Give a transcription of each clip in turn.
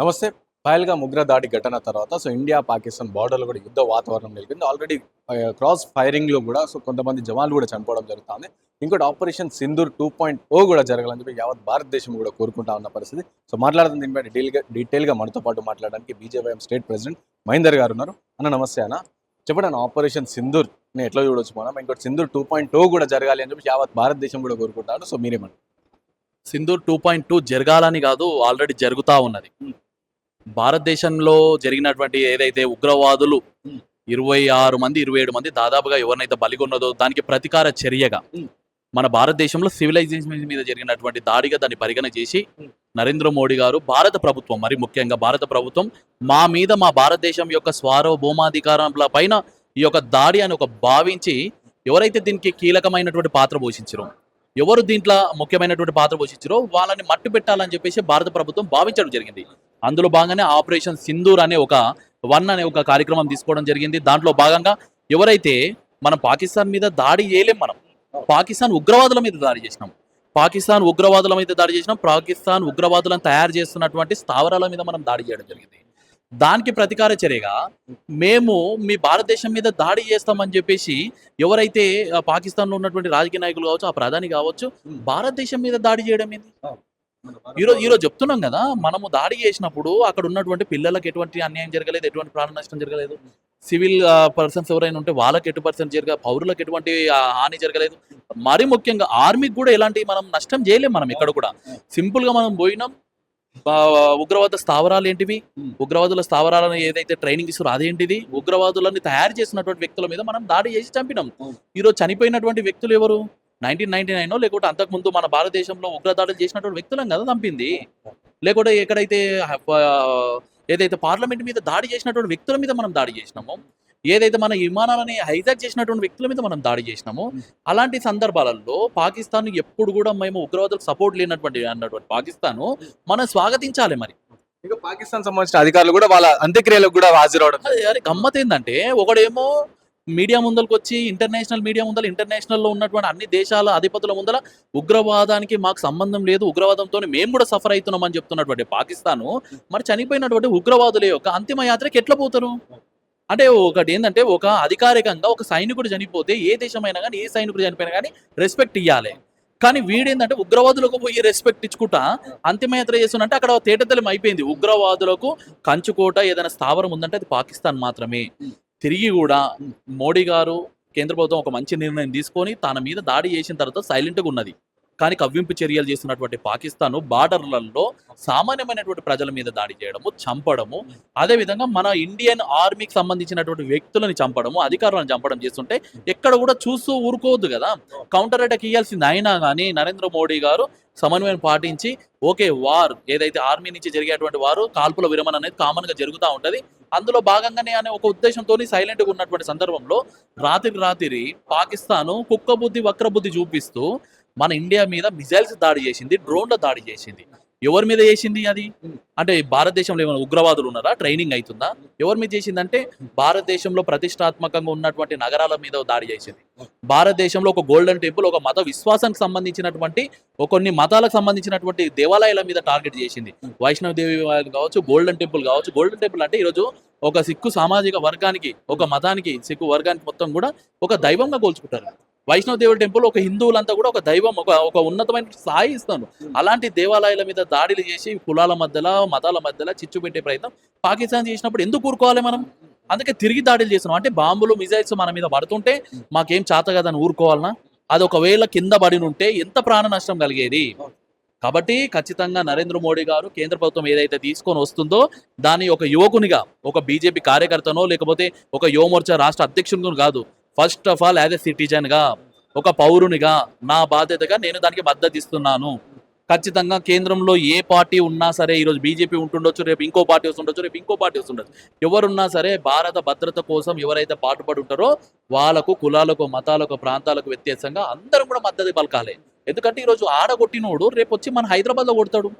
నమస్తే. పహల్గా ముగ్ర దాడి ఘటన తర్వాత సో ఇండియా పాకిస్తాన్ బార్డర్లో కూడా యుద్ధ వాతావరణం నెలకొంది. ఆల్రెడీ క్రాస్ ఫైరింగ్లో కూడా సో కొంతమంది జవాన్లు కూడా చనిపోవడం జరుగుతుంది. ఇంకోటి ఆపరేషన్ సింధూర్ టూ పాయింట్ ఓ కూడా జరగాలని చెప్పి యావత్ భారతదేశం కూడా కోరుకుంటా ఉన్న పరిస్థితి. సో మాట్లాడుతుంది దీనిపై డీటెయిల్గా డీటెయిల్గా మనతో పాటు మాట్లాడడానికి బీజేపీ స్టేట్ ప్రెసిడెంట్ మహేందర్ గారు ఉన్నారు. అన్న నమస్తే అన్న. చెప్పండి ఆపరేషన్ సింధూర్ని ఎట్లా చూడొచ్చు మనం? ఇంకోటి సింధూర్ టూ పాయింట్ ఓ కూడా జరగాలి అని చెప్పి యావత్ భారతదేశం కూడా కోరుకుంటారు. సో మీరేమన్నారు సింధూర్ టూ పాయింట్ టూ జరగాలని కాదు ఆల్రెడీ జరుగుతా ఉన్నది. భారతదేశంలో జరిగినటువంటి ఏదైతే ఉగ్రవాదులు. ఇరవై ఆరు మంది ఇరవై ఏడు మంది దాదాపుగా ఎవరినైతే బలిగొన్నదో దానికి ప్రతీకార చర్యగా. మన భారతదేశంలో సివిలైజేషన్ మీద జరిగినటువంటి దాడిగా దాన్ని పరిగణ చేసి. నరేంద్ర మోడీ గారు భారత ప్రభుత్వం మరి ముఖ్యంగా భారత ప్రభుత్వం మా మీద మా భారతదేశం యొక్క స్వార్వభౌమాధికారాల పైన ఈ యొక్క దాడి అని ఒక భావించి ఎవరైతే దీనికి కీలకమైనటువంటి పాత్ర పోషించారో ఎవరు దీంట్లో ముఖ్యమైనటువంటి పాత్ర పోషించారో వాళ్ళని మట్టు పెట్టాలని చెప్పేసి భారత ప్రభుత్వం భావించడం జరిగింది అందులో భాగంగానే ఆపరేషన్ సింధూర్ అనే ఒక వన్ అనే ఒక కార్యక్రమం తీసుకోవడం జరిగింది. దాంట్లో భాగంగా ఎవరైతే మనం పాకిస్తాన్ మీద దాడి చేయలేం మనం పాకిస్తాన్ ఉగ్రవాదుల మీద దాడి చేసినాం. పాకిస్తాన్ ఉగ్రవాదుల మీద దాడి చేసినాం. పాకిస్తాన్ ఉగ్రవాదులను తయారు చేస్తున్నటువంటి స్థావరాల మీద మనం దాడి చేయడం జరిగింది. దానికి ప్రతీకార చర్యగా మేము మీ భారతదేశం మీద దాడి చేస్తామని చెప్పేసి ఎవరైతే పాకిస్తాన్లో ఉన్నటువంటి రాజకీయ నాయకులు కావచ్చు ఆ ప్రధాని కావచ్చు భారతదేశం మీద దాడి చేయడం ఏంది? ఈరోజు ఈరోజు చెప్తున్నాం కదా మనము దాడి చేసినప్పుడు అక్కడ ఉన్నటువంటి పిల్లలకు ఎటువంటి అన్యాయం జరగలేదు ఎటువంటి ప్రాణ నష్టం జరగలేదు. సివిల్ పర్సన్స్ ఎవరైనా ఉంటే వాళ్ళకి ఎటు పర్సన్ జరగ పౌరులకు ఎటువంటి హాని జరగలేదు. మరి ముఖ్యంగా ఆర్మీకి కూడా ఎలాంటి మనం నష్టం చేయలేం మనం ఇక్కడ కూడా. సింపుల్గా మనం పోయినాం ఉగ్రవాద స్థావరాలు ఏంటివి? ఉగ్రవాదుల స్థావరాలను ఏదైతే ట్రైనింగ్ ఇస్తారో అదేంటిది? ఉగ్రవాదులని తయారు చేసినటువంటి వ్యక్తుల మీద మనం దాడి చేసి చంపినాం. ఈరోజు చనిపోయినటువంటి వ్యక్తులు ఎవరు? నైన్టీన్ నైన్టీ నైన్ లేకుంటే అంతకుముందు మన భారతదేశంలో ఉగ్రదాడులు చేసినటువంటి వ్యక్తులం కదా చంపింది. లేకుంటే ఎక్కడైతే ఏదైతే పార్లమెంట్ మీద దాడి చేసినటువంటి వ్యక్తుల మీద మనం దాడి చేసినామో ఏదైతే మన విమానాలని హైజాక్ చేసినటువంటి వ్యక్తుల మీద మనం దాడి చేసినామో అలాంటి సందర్భాలలో పాకిస్తాన్ ఎప్పుడు కూడా మేము ఉగ్రవాదులకు సపోర్ట్ లేనటువంటి అన్నటువంటి పాకిస్తాన్ మనం స్వాగతించాలి మరి. ఇంకా పాకిస్తాన్ సంబంధించిన అధికారులు కూడా వాళ్ళ అంత్యక్రియలకు కూడా హాజరవడం అరే గమ్మత్ ఏంటంటే ఒకడేమో మీడియా ముందలకు వచ్చి ఇంటర్నేషనల్ మీడియా ముందర ఇంటర్నేషనల్లో ఉన్నటువంటి అన్ని దేశాల అధిపతుల ముందర ఉగ్రవాదానికి మాకు సంబంధం లేదు ఉగ్రవాదంతో మేము కూడా సఫర్ అవుతున్నాం అని చెప్తున్నటువంటి పాకిస్తాను. మరి చనిపోయినటువంటి ఉగ్రవాదుల యొక్క అంతిమ యాత్రకి ఎట్లా పోతారు? అంటే ఒకటి ఏంటంటే ఒక అధికారికంగా ఒక సైనికుడు చనిపోతే ఏ దేశమైనా కానీ ఏ సైనికుడు చనిపోయినా కానీ రెస్పెక్ట్ ఇవ్వాలి కానీ వీడేంటంటే ఉగ్రవాదులకు పోయి రెస్పెక్ట్ ఇచ్చుకుంటా అంతిమయాత్ర చేస్తున్నంటే అక్కడ తేటతలం అయిపోయింది. ఉగ్రవాదులకు కంచుకోట ఏదైనా స్థావరం ఉందంటే అది పాకిస్తాన్ మాత్రమే. తిరిగి కూడా మోడీ గారు కేంద్ర ప్రభుత్వం ఒక మంచి నిర్ణయం తీసుకొని తన మీద దాడి చేసిన తర్వాత సైలెంట్గా ఉన్నది. కానీ కవ్వింపు చర్యలు చేస్తున్నటువంటి పాకిస్తాన్ బార్డర్లలో సామాన్యమైనటువంటి ప్రజల మీద దాడి చేయడము చంపడము అదేవిధంగా మన ఇండియన్ ఆర్మీకి సంబంధించినటువంటి వ్యక్తులను చంపడము అధికారులను చంపడం చేస్తుంటే ఎక్కడ కూడా చూస్తూ ఊరుకోవద్దు కదా. కౌంటర్ అటాక్ ఇవ్వాల్సింది అయినా కానీ నరేంద్ర మోడీ గారు సమన్వయం పాటించి ఓకే వార్ ఏదైతే ఆర్మీ నుంచి జరిగేటువంటి వారు కాల్పుల విరమణ అనేది కామన్గా జరుగుతూ ఉంటుంది. అందులో భాగంగానే అనే ఒక ఉద్దేశంతో సైలెంట్గా ఉన్నటువంటి సందర్భంలో రాత్రి రాత్రి పాకిస్తాన్ కుక్క బుద్ధి వక్రబుద్ధి చూపిస్తూ మన ఇండియా మీద మిజైల్స్ దాడి చేసింది డ్రోన్ల దాడి చేసింది. ఎవరి మీద చేసింది అది? అంటే భారతదేశంలో ఏమైనా ఉగ్రవాదులు ఉన్నారా? ట్రైనింగ్ అవుతుందా? ఎవరి మీద చేసిందంటే భారతదేశంలో ప్రతిష్టాత్మకంగా ఉన్నటువంటి నగరాల మీద దాడి చేసింది. భారతదేశంలో ఒక గోల్డెన్ టెంపుల్ ఒక మత విశ్వాసానికి సంబంధించినటువంటి ఒక కొన్ని మతాలకు సంబంధించినటువంటి దేవాలయాల మీద టార్గెట్ చేసింది. వైష్ణవ దేవి కావచ్చు గోల్డెన్ టెంపుల్ కావచ్చు. గోల్డెన్ టెంపుల్ అంటే ఈరోజు ఒక సిక్కు సామాజిక వర్గానికి ఒక మతానికి సిక్కు వర్గానికి మొత్తం కూడా ఒక దైవంగా కోల్చుకుంటారు. వైష్ణవ దేవుడి టెంపుల్ ఒక హిందువులంతా కూడా ఒక దైవం ఒక ఒక ఉన్నతమైన స్థాయి ఇస్తాను. అలాంటి దేవాలయాల మీద దాడులు చేసి కులాల మధ్యలో మతాల మధ్యలో చిచ్చు పెట్టే ప్రయత్నం పాకిస్తాన్ చేసినప్పుడు ఎందుకు ఊరుకోవాలి మనం? అందుకే తిరిగి దాడులు చేస్తున్నాం. అంటే బాంబులు మిజైల్స్ మన మీద పడుతుంటే మాకేం చేత కదని ఊరుకోవాలనా? అది ఒకవేళ కింద పడి ఉంటే ఎంత ప్రాణ నష్టం కలిగేది? కాబట్టి ఖచ్చితంగా నరేంద్ర మోడీ గారు కేంద్ర ప్రభుత్వం ఏదైతే తీసుకొని వస్తుందో దాని ఒక యువకునిగా ఒక బీజేపీ కార్యకర్తనో లేకపోతే ఒక యువమోర్చా రాష్ట్ర అధ్యక్షునిగా కాదు first of all as a సిటిజన్గా ఒక పౌరునిగా నా బాధ్యతగా నేను దానికి మద్దతు ఇస్తున్నాను ఖచ్చితంగా కేంద్రంలో ఏ పార్టీ ఉన్నా సరే ఈరోజు బీజేపీ ఉంటుండొచ్చు రేపు ఇంకో పార్టీ వస్తుండొచ్చు రేపు ఇంకో పార్టీ వస్తుండొచ్చు. ఎవరున్నా సరే భారత భద్రత కోసం ఎవరైతే పాటుపడి ఉంటారో వాళ్ళకు కులాలకు మతాలకు ప్రాంతాలకు వ్యత్యాసంగా అందరం కూడా మద్దతు పలకాలి. ఎందుకంటే ఈరోజు ఆడ కొట్టినోడు రేపు వచ్చి మన హైదరాబాద్లో కొడతాడు.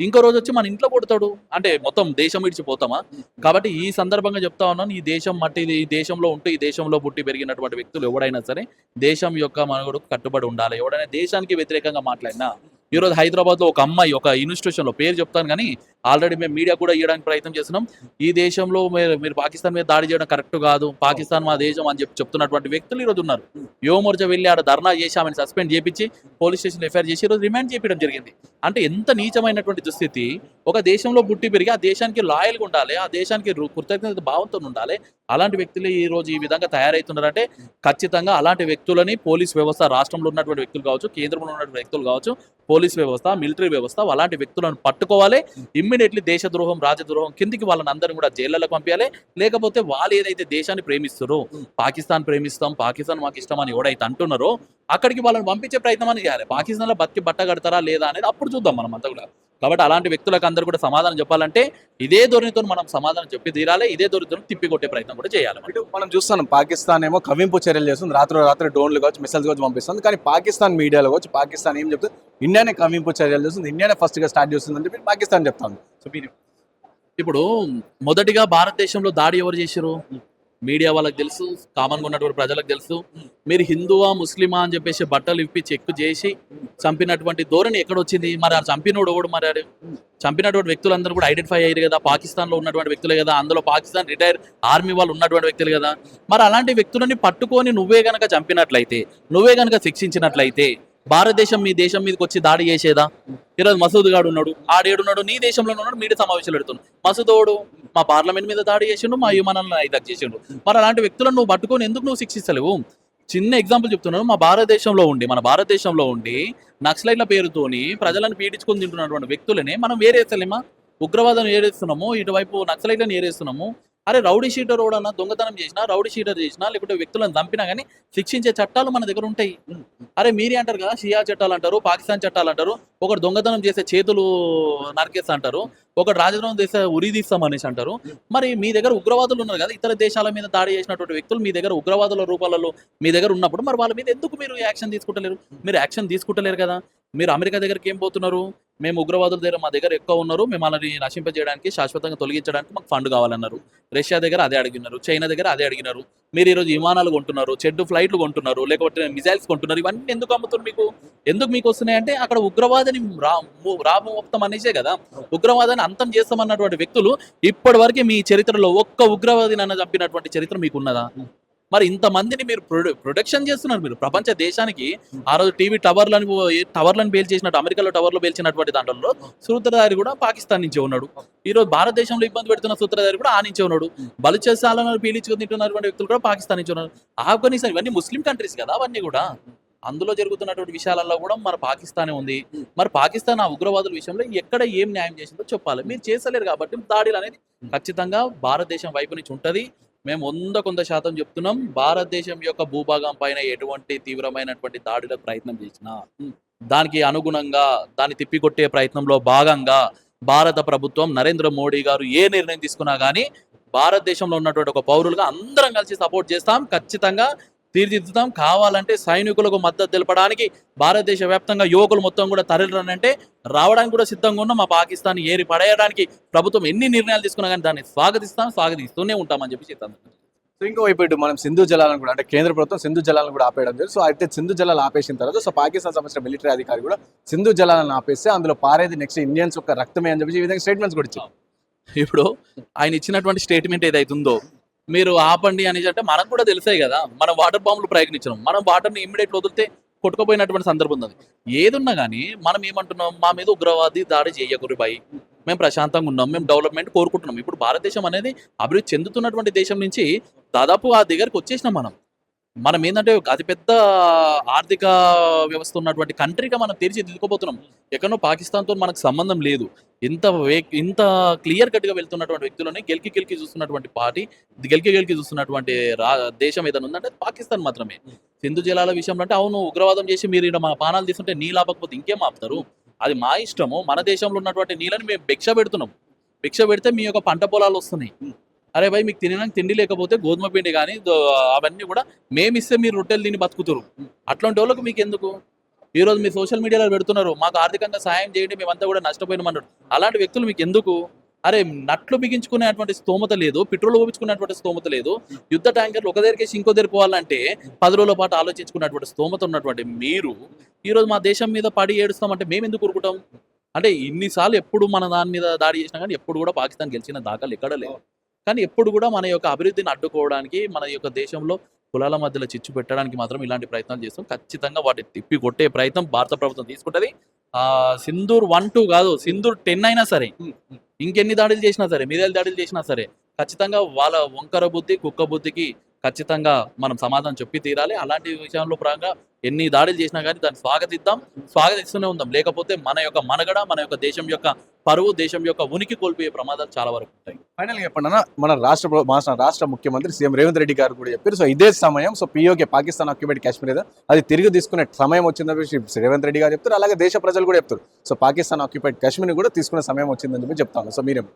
ఇంకో రోజు వచ్చి మన ఇంట్లో కొడతాడు అంటే మొత్తం దేశం ఇడిచిపోతామా? కాబట్టి ఈ సందర్భంగా చెప్తా ఉన్నాను ఈ దేశం మట్టి ఈ దేశంలో ఉంటూ ఈ దేశంలో పుట్టి పెరిగినటువంటి వ్యక్తులు ఎవడైనా సరే దేశం యొక్క మనుగడకు కట్టుబడి ఉండాలి. ఎవడైనా దేశానికి వ్యతిరేకంగా మాట్లాడినా ఈ రోజు హైదరాబాద్లో ఒక అమ్మాయి ఒక ఇన్స్టిట్యూషన్లో పేరు చెప్తాను కానీ ఆల్రెడీ మేము మీడియా కూడా ఇవ్వడానికి ప్రయత్నం చేస్తున్నాం. ఈ దేశంలో మీరు మీరు పాకిస్తాన్ మీద దాడి చేయడం కరెక్ట్ కాదు పాకిస్తాన్ మా దేశం అని చెప్పి చెప్తున్నటువంటి వ్యక్తులు ఈ రోజు ఉన్నారు. యువమోర్చా వెళ్ళి ఆడ ధర్నా చేసి ఆమెను సస్పెండ్ చేపించి పోలీస్ స్టేషన్ ఎఫ్ఐఆర్ చేసి ఈరోజు రోజు రిమాండ్ చేయడం జరిగింది. అంటే ఎంత నీచమైనటువంటి దుస్థితి. ఒక దేశంలో పుట్టి పెరిగి ఆ దేశానికి లాయల్గా ఉండాలి ఆ దేశానికి కృతజ్ఞత భావంతో ఉండాలి. అలాంటి వ్యక్తులు ఈ రోజు ఈ విధంగా తయారవుతున్నారంటే ఖచ్చితంగా అలాంటి వ్యక్తులని పోలీస్ వ్యవస్థ రాష్ట్రంలో ఉన్నటువంటి వ్యక్తులు కావచ్చు కేంద్రంలో ఉన్నటువంటి వ్యక్తులు కావచ్చు పోలీస్ వ్యవస్థ మిలిటరీ వ్యవస్థ అలాంటి వ్యక్తులను పట్టుకోవాలి. ఇమ్మీడియట్లీ దేశద్రోహం రాజద్రోహం కిందికి వాళ్ళని అందరిని కూడా జైళ్ళకు పంపించాలి లేకపోతే వాళ్ళు ఏదైతే దేశాన్ని ప్రేమిస్తారో పాకిస్తాన్ ప్రేమిస్తాం పాకిస్తాన్ మాకు ఇష్టం అని ఎవడైతే అంటున్నారో అక్కడికి వాళ్ళని పంపించే ప్రయత్నం అని చేయాలి. పాకిస్తాన్లో బతికి బట్ట కడతారా లేదా అనేది అప్పుడు చూద్దాం మనం అంతా కూడా. కాబట్టి అలాంటి వ్యక్తులకు అందరూ కూడా సమాధానం చెప్పాలంటే ఇదే ధోరణితో మనం సమాధానం చెప్పి తీరాలి ఇదే ధోరణితో తిప్పికొట్టే ప్రయత్నం కూడా చేయాలి మనం. చూస్తున్నాం పాకిస్తాన్ ఏమో కవింపు చర్యలు చేస్తుంది రాత్రి రాత్రి డ్రోన్లు కావచ్చు మిసైల్స్ కావచ్చు పంపిస్తుంది కానీ పాకిస్తాన్ మీడియాలో కావచ్చు పాకిస్తాన్ ఏం చెప్తుంది? ఇండియానే కవింపు చర్యలు చేస్తుంది ఇండియానే ఫస్ట్గా స్టార్ట్ చేస్తుంది అని చెప్పి పాకిస్తాన్ చెప్తాను సో మీరు ఇప్పుడు మొదటిగా భారతదేశంలో దాడి ఎవరు చేశారు మీడియా వాళ్ళకి తెలుసు కామన్గా ఉన్నటువంటి ప్రజలకు తెలుసు. మీరు హిందువా ముస్లిమా అని చెప్పేసి బట్టలు ఇప్పి చెక్ చేసి చంపినటువంటి ధోరణి ఎక్కడ వచ్చింది మరి ఆ చంపినోడు ఎవడు మరి చంపినటువంటి వ్యక్తులందరూ కూడా ఐడెంటిఫై అయ్యారు కదా. పాకిస్తాన్లో ఉన్నటువంటి వ్యక్తులే కదా. అందులో పాకిస్తాన్ రిటైర్ ఆర్మీ వాళ్ళు ఉన్నటువంటి వ్యక్తులు కదా. మరి అలాంటి వ్యక్తులని పట్టుకొని నువ్వే గనక చంపినట్లయితే నువ్వే గనక శిక్షించినట్లయితే భారతదేశం మీ దేశం మీదకి వచ్చి దాడి చేసేదా? ఈరోజు మసూద్ గాడు ఉన్నాడు ఆడేడున్నాడు నీ దేశంలో ఉన్నాడు మీడియా సమావేశాలు పెడుతున్నాడు. మసూదోడు మా పార్లమెంట్ మీద దాడి చేసిండు మా విమానాలను ఐదాక్ చేసిండు. మరి అలాంటి వ్యక్తులను నువ్వు పట్టుకొని ఎందుకు నువ్వు శిక్షిస్తలేవు? చిన్న ఎగ్జాంపుల్ చెప్తున్నాను మా భారతదేశంలో ఉండి మన భారతదేశంలో ఉండి నక్సలైట్ల పేరుతోని ప్రజలను పీడించుకొని తింటున్నటువంటి వ్యక్తులని మనం వేరేస్తలేమా ఉగ్రవాదం ఏరేస్తున్నాము ఇటువైపు నక్సలైట్లను ఏరేస్తున్నాము అరే రౌడీ షీటర్ ఎవడన్నా దొంగతనం చేసినా రౌడీ షీటర్ చేసినా లేకుంటే వ్యక్తులను చంపినా కానీ శిక్షించే చట్టాలు మన దగ్గర ఉంటాయి. అరే మీరే అంటారు కదా షియా చట్టాలు అంటారు పాకిస్తాన్ చట్టాలు అంటారు ఒకటి దొంగతనం చేసే చేతులు నరికేస్తా అంటారు ఒకటి రాజద్రోహం చేసే ఉరిదీస్తాం అనేసి అంటారు. మరి మీ దగ్గర ఉగ్రవాదులు ఉన్నారు కదా ఇతర దేశాల మీద దాడి చేసినటువంటి వ్యక్తులు మీ దగ్గర ఉగ్రవాదుల రూపాలలో మీ దగ్గర ఉన్నప్పుడు మరి వాళ్ళ మీద ఎందుకు మీరు యాక్షన్ తీసుకుంటలేరు? మీరు యాక్షన్ తీసుకుంటలేరు కదా. మీరు అమెరికా దగ్గరికి ఏం పోతున్నారు? మేము ఉగ్రవాదుల దగ్గర మా దగ్గర ఎక్కువ ఉన్నారు. మేము వాళ్ళని నశింపజేయడానికి శాశ్వతంగా తొలగించడానికి మాకు ఫండ్ కావాలన్నారు. రష్యా దగ్గర అదే అడిగినారు. చైనా దగ్గర అదే అడిగినారు. మీరు ఈరోజు విమానాలు కొంటున్నారు చెడ్డు ఫ్లైట్లు కొంటున్నారు లేకపోతే మిసైల్స్ కొంటున్నారు. ఇవన్నీ ఎందుకు అమ్ముతున్నారు మీకు? ఎందుకు మీకు వస్తున్నాయంటే అక్కడ ఉగ్రవాదని రా రామోక్తం అనేసే కదా. ఉగ్రవాదాన్ని అంతం చేస్తామన్నటువంటి వ్యక్తులు ఇప్పటి వరకు మీ చరిత్రలో ఒక్క ఉగ్రవాదిని అన్న చంపినటువంటి చరిత్ర మీకు ఉన్నదా మరి ఇంతమందిని మీరు ప్రొడక్షన్ చేస్తున్నారు మీరు. ప్రపంచ దేశానికి ఆ రోజు టీవీ టవర్లను టవర్లను బేల్ చేసినట్టు అమెరికాలో టవర్లు బేల్చినటువంటి దాంట్లో సూత్రధారి కూడా పాకిస్తాన్ నుంచే ఉన్నాడు. ఈ రోజు భారతదేశంలో ఇబ్బంది పెడుతున్న సూత్రధారి కూడా ఆ నుంచే ఉన్నాడు. బలుచేసాలను పీడించుకుని తింటున్నటువంటి వ్యక్తులు కూడా పాకిస్తాన్ నుంచి ఉన్నారు. ఆఫ్ఘనిస్తాన్ ఇవన్నీ ముస్లిం కంట్రీస్ కదా అవన్నీ కూడా. అందులో జరుగుతున్నటువంటి విషయాలలో కూడా మన పాకిస్తానే ఉంది. మరి పాకిస్తాన్ ఆ ఉగ్రవాదుల విషయంలో ఎక్కడ ఏం న్యాయం చేసిందో చెప్పాలి. మీరు చేసలేరు కాబట్టి దాడులు అనేది ఖచ్చితంగా భారతదేశం వైపు నుంచి ఉంటది. మేము వంద కొంత శాతం చెప్తున్నాం. భారతదేశం యొక్క భూభాగం పైన ఎటువంటి తీవ్రమైనటువంటి దాడులకు ప్రయత్నం చేసినా దానికి అనుగుణంగా దాన్ని తిప్పికొట్టే ప్రయత్నంలో భాగంగా భారత ప్రభుత్వం నరేంద్ర మోడీ గారు ఏ నిర్ణయం తీసుకున్నా కానీ భారతదేశంలో ఉన్నటువంటి ఒక పౌరులుగా అందరం కలిసి సపోర్ట్ చేస్తాం. ఖచ్చితంగా తీర్చిదిద్దుతాం. కావాలంటే సైనికులకు మద్దతు తెలపడానికి భారతదేశ వ్యాప్తంగా యువకులు మొత్తం కూడా తరలిరనంటే రావడానికి కూడా సిద్ధంగా ఉన్నాం. మా పాకిస్తాన్ ఏరి పడేయడానికి ప్రభుత్వం ఎన్ని నిర్ణయాలు తీసుకున్నా కానీ దాన్ని స్వాగతిస్తాం. స్వాగతిస్తూనే ఉంటామని చెప్పి చెప్తాను సో ఇంకోవైపు ఇటు మనం సింధు జలాలను కూడా అంటే కేంద్ర ప్రభుత్వం సింధు జలాలను కూడా ఆపేయడం జరిగింది. సో అయితే సింధు జలాలు ఆపేసిన తర్వాత సో పాకిస్తాన్ సంబంధించిన మిలిటరీ అధికారి కూడా సింధు జలాలను ఆపేస్తే అందులో పారేది నెక్స్ట్ ఇండియన్స్ యొక్క రక్తమే అని చెప్పి ఈ విధంగా స్టేట్మెంట్స్ కూడా ఇచ్చారు. ఇప్పుడు ఆయన ఇచ్చినటువంటి స్టేట్మెంట్ ఏదైతే ఉందో మీరు ఆపండి అనేసి అంటే మనకు కూడా తెలిసే కదా. మనం వాటర్ బాంబులు ప్రయత్నించినాం మనం వాటర్ని ఇమ్మీడియట్ వదిలితే కొట్టుకుపోయినటువంటి సందర్భం ఉంది ఏదున్నా కానీ మనం ఏమంటున్నాం? మా మీద ఉగ్రవాది దాడి చేయకూరి బాయి. మేము ప్రశాంతంగా ఉన్నాం. మేము డెవలప్మెంట్ కోరుకుంటున్నాం. ఇప్పుడు భారతదేశం అనేది అభివృద్ధి చెందుతున్నటువంటి దేశం నుంచి దాదాపు ఆ దగ్గరికి వచ్చేసినాం మనం. మనం ఏంటంటే ఒక అతిపెద్ద ఆర్థిక వ్యవస్థ ఉన్నటువంటి కంట్రీగా మనం తీర్చిదిద్దుకోబోతున్నాం. ఎక్కడో పాకిస్తాన్తో మనకు సంబంధం లేదు. ఇంత వే ఇంత క్లియర్ కట్గా వెళ్తున్నటువంటి వ్యక్తులని గెలికి గెలికి చూస్తున్నటువంటి పార్టీ గెలికి గెలికి చూస్తున్నటువంటి రా దేశం ఏదైనా ఉందంటే పాకిస్తాన్ మాత్రమే. సింధు జలాల విషయంలో అంటే అవును ఉగ్రవాదం చేసి మీరు ఇక్కడ మా పానాలు తీసుకుంటే నీళ్ళు ఆపకపోతే ఇంకేం ఆపుతారు? అది మా ఇష్టము. మన దేశంలో ఉన్నటువంటి నీళ్ళని మేము భిక్ష పెడుతున్నాం. భిక్ష పెడితే మీ యొక్క పంట పొలాలు వస్తున్నాయి. అరే భయ్ మీకు తినడానికి తిండి లేకపోతే గోధుమ పిండి కానీ అవన్నీ కూడా మేము ఇస్తే మీరు రొట్టెలు తిని బతుకుతారు అట్లాంటి వాళ్ళకి మీకు ఎందుకు ఈ రోజు మీరు సోషల్ మీడియాలో పెడుతున్నారు మాకు ఆర్థికంగా సాయం చేయండి మేమంతా కూడా నష్టపోయినామన్నాడు అలాంటి వ్యక్తులు మీకు ఎందుకు అరే నట్లు బిగించుకునేటువంటి స్తోమత లేదు పెట్రోల్ ఊపించుకునేటువంటి స్తోమత లేదు యుద్ధ ట్యాంకర్లు ఒక దగ్గరికి ఇంకో దగ్గర పోవాలంటే పది రోజుల పాటు ఆలోచించుకున్నటువంటి స్తోమత ఉన్నటువంటి మీరు ఈరోజు మా దేశం మీద పడి ఏడుస్తామంటే మేము ఎందుకు ఊరుకుంటాం? అంటే ఇన్నిసార్లు ఎప్పుడు మన దాని మీద దాడి చేసినా కానీ ఎప్పుడు కూడా పాకిస్తాన్ గెలిచిన దాఖలు ఎక్కడ లేవు. కానీ ఎప్పుడు కూడా మన యొక్క అభివృద్ధిని అడ్డుకోవడానికి మన యొక్క దేశంలో కులాల మధ్యలో చిచ్చు పెట్టడానికి మాత్రం ఇలాంటి ప్రయత్నాలు చేస్తాం. ఖచ్చితంగా వాటిని తిప్పి కొట్టే ప్రయత్నం భారత ప్రభుత్వం తీసుకుంటది. ఆ సింధూర్ వన్ టూ కాదు సింధూర్ టెన్ అయినా సరే ఇంకెన్ని దాడులు చేసినా సరే మీరేళ్ళు దాడులు చేసినా సరే ఖచ్చితంగా వాళ్ళ వంకర బుద్ధి కుక్క బుద్ధికి ఖచ్చితంగా మనం సమాధానం చెప్పి తీరాలి. అలాంటి విషయంలో పరంగా ఎన్ని దాడులు చేసినా కానీ దాన్ని స్వాగతిద్దాం. స్వాగతిస్తూనే ఉందాం. లేకపోతే మన యొక్క మనగడ మన యొక్క దేశం యొక్క పరువు దేశం యొక్క ఉనికి కోల్పోయే ప్రమాదాలు చాలా వరకు ఉంటాయి. ఫైనల్గా చెప్పండి మన రాష్ట్ర మన రాష్ట్ర ముఖ్యమంత్రి సీఎం రేవంత్ రెడ్డి గారు కూడా చెప్పారు. సో ఇదే సమయం so POK Pakistan occupied Kashmir అది తిరిగి తీసుకునే సమయం వచ్చిందని చెప్పి రేవంత్ రెడ్డి గారు చెప్తారు. అలాగే దేశ ప్రజలు కూడా చెప్తారు. సో పాకిస్తాన్ ఆక్యుపైడ్ కాశ్మీర్ కూడా తీసుకునే సమయం వచ్చిందని చెప్పి చెప్తాను. సో మీరేం?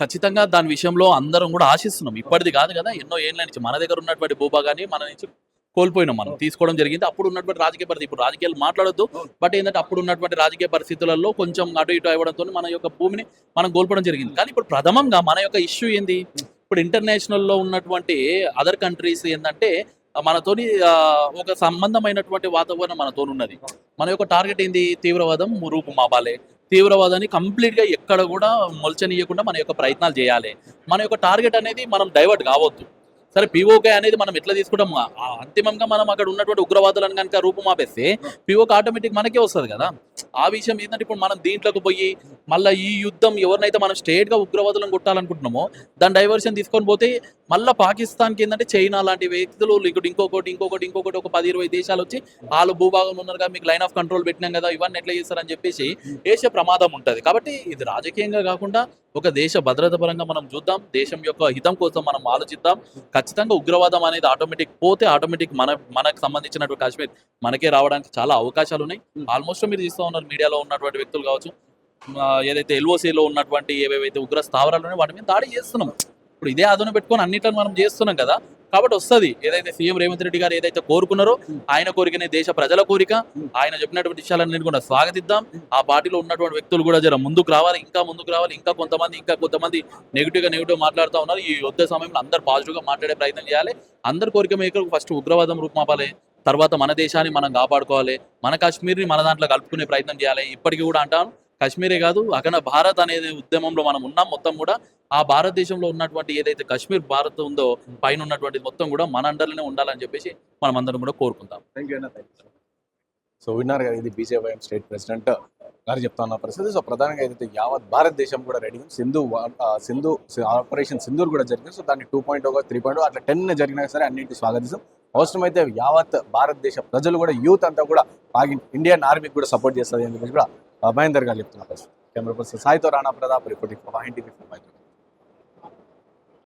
ఖచ్చితంగా దాని విషయంలో అందరం కూడా ఆశిస్తున్నాం. ఇప్పటిది కాదు కదా ఎన్నో ఏళ్ళ నుంచి మన దగ్గర ఉన్నటువంటి భూభాగాన్ని మన నుంచి కోల్పోయినాం మనం. తీసుకోవడం జరిగింది. అప్పుడు ఉన్నటువంటి రాజకీయ పరిస్థితి ఇప్పుడు రాజకీయాలు మాట్లాడొద్దు. బట్ ఏంటంటే అప్పుడు ఉన్నటువంటి రాజకీయ పరిస్థితులలో కొంచెం అటు ఇటు అవ్వడంతో మన యొక్క భూమిని మనం కోల్పోవడం జరిగింది. కానీ ఇప్పుడు ప్రథమంగా మన యొక్క ఇష్యూ ఏంది? ఇప్పుడు international లో ఉన్నటువంటి అదర్ కంట్రీస్ ఏంటంటే మనతోని ఒక సంబంధమైనటువంటి వాతావరణం మనతో ఉన్నది. మన యొక్క టార్గెట్ ఏంది? తీవ్రవాదం రూపు మాపాలే. తీవ్రవాదాన్ని కంప్లీట్గా ఎక్కడ కూడా మొలచనీయకుండా మన యొక్క ప్రయత్నాలు చేయాలి. మన యొక్క టార్గెట్ అనేది మనం డైవర్ట్ కావద్దు. సరే పిఓకే అనేది మనం ఎట్లా తీసుకుంటాం? అంతిమంగా మనం అక్కడ ఉన్నటువంటి ఉగ్రవాదులను కనుక రూపుమాపేస్తే పిఓకే ఆటోమేటిక్ మనకే వస్తుంది కదా. ఆ విషయం ఏంటంటే ఇప్పుడు మనం దీంట్లోకి పోయి మళ్ళీ ఈ యుద్ధం ఎవరినైతే మనం స్ట్రేట్గా ఉగ్రవాదులను కొట్టాలనుకుంటున్నామో దాని డైవర్షన్ తీసుకొని పోతే మళ్ళీ పాకిస్తాన్కి ఏంటంటే చైనా లాంటి వ్యక్తులు ఇంకోటి ఇంకొకటి ఇంకొకటి ఇంకొకటి ఒక పది ఇరవై దేశాలు వచ్చి వాళ్ళు భూభాగం ఉన్నారు కదా మీకు లైన్ ఆఫ్ కంట్రోల్ పెట్టినాం కదా ఇవన్నీ ఎట్లా చేస్తారని చెప్పేసి వేసే ప్రమాదం ఉంటుంది. కాబట్టి ఇది రాజకీయంగా కాకుండా ఒక దేశ భద్రత పరంగా మనం చూద్దాం దేశం యొక్క హితం కోసం మనం ఆలోచిద్దాం. ఖచ్చితంగా ఉగ్రవాదం అనేది ఆటోమేటిక్ పోతే ఆటోమేటిక్ మన మనకు సంబంధించినటువంటి కాశ్మీర్ మనకే రావడానికి చాలా అవకాశాలు ఉన్నాయి. ఆల్మోస్ట్ మీరు చూస్తూ ఉన్నారు మీడియాలో ఉన్నటువంటి వ్యక్తులు కావచ్చు ఏదైతే ఎల్ఓసీలో ఉన్నటువంటి ఏవేవైతే ఉగ్ర స్థావరాలు ఉన్నాయో వాటి మీద దాడి చేస్తున్నాం. ఇప్పుడు ఇదే అదును పెట్టుకొని అన్నిటిని మనం చేస్తున్నాం కదా కాబట్టి వస్తది. ఏదైతే సీఎం రేవంత్ రెడ్డి గారు ఏదైతే కోరుకున్నారో ఆయన కోరికనే దేశ ప్రజల కోరిక. ఆయన చెప్పినటువంటి విషయాలన్నీ కూడా స్వాగతిద్దాం. ఆ పార్టీలో ఉన్నటువంటి వ్యక్తులు కూడా జర ముందుకు రావాలి ఇంకా ముందుకు రావాలి ఇంకా కొంతమంది ఇంకా కొంతమంది నెగిటివ్గా నెగిటివ్ మాట్లాడుతూ ఉన్నారు. ఈ యుద్ధ సమయంలో అందరు పాజిటివ్గా మాట్లాడే ప్రయత్నం చేయాలి. అందరి కోరిక మేకలకు ఫస్ట్ ఉగ్రవాదం రూపుమాపాలి. తర్వాత మన దేశాన్ని మనం కాపాడుకోవాలి. మన కాశ్మీర్ని మన దాంట్లో కలుపుకునే ప్రయత్నం చేయాలి. ఇప్పటికీ కూడా అంటాను కాశ్మీరే కాదు అక్కడ భారత్ అనేది ఉద్యమంలో మనం ఉన్నాం మొత్తం కూడా. ఆ భారతదేశంలో ఉన్నటువంటి ఏదైతే కాశ్మీర్ భారత్ ఉందో పైన ఉన్నటువంటి మొత్తం కూడా మన అండర్లోనే ఉండాలని చెప్పేసి మనం అందరం కూడా కోరుకుందాం థ్యాంక్ యూ సో విన్నారు కదా ఇది బీజేపీ స్టేట్ ప్రెసిడెంట్ గారు చెప్తా ఉన్న పరిస్థితి. సో ప్రధానంగా ఏదైతే యావత్ భారతదేశం కూడా రెడీ సింధు సింధు ఆపరేషన్ సింధూర్ కూడా జరిగింది. సో దాన్ని టూ పాయింట్ ఒక త్రీ పాయింట్ అట్లా టెన్ జరిగినా సరే అన్నింటి స్వాగతిస్తాం. అవసరమైతే యావత్ భారతదేశ ప్రజలు కూడా యూత్ అంతా కూడా పాకి ఇండియన్ ఆర్మీకి కూడా సపోర్ట్ చేస్తుంది అని చెప్పేసి కూడా మహేందర్ గారు చెప్తున్నారు. Camera person సాయితో Rana Pratap reporting for TV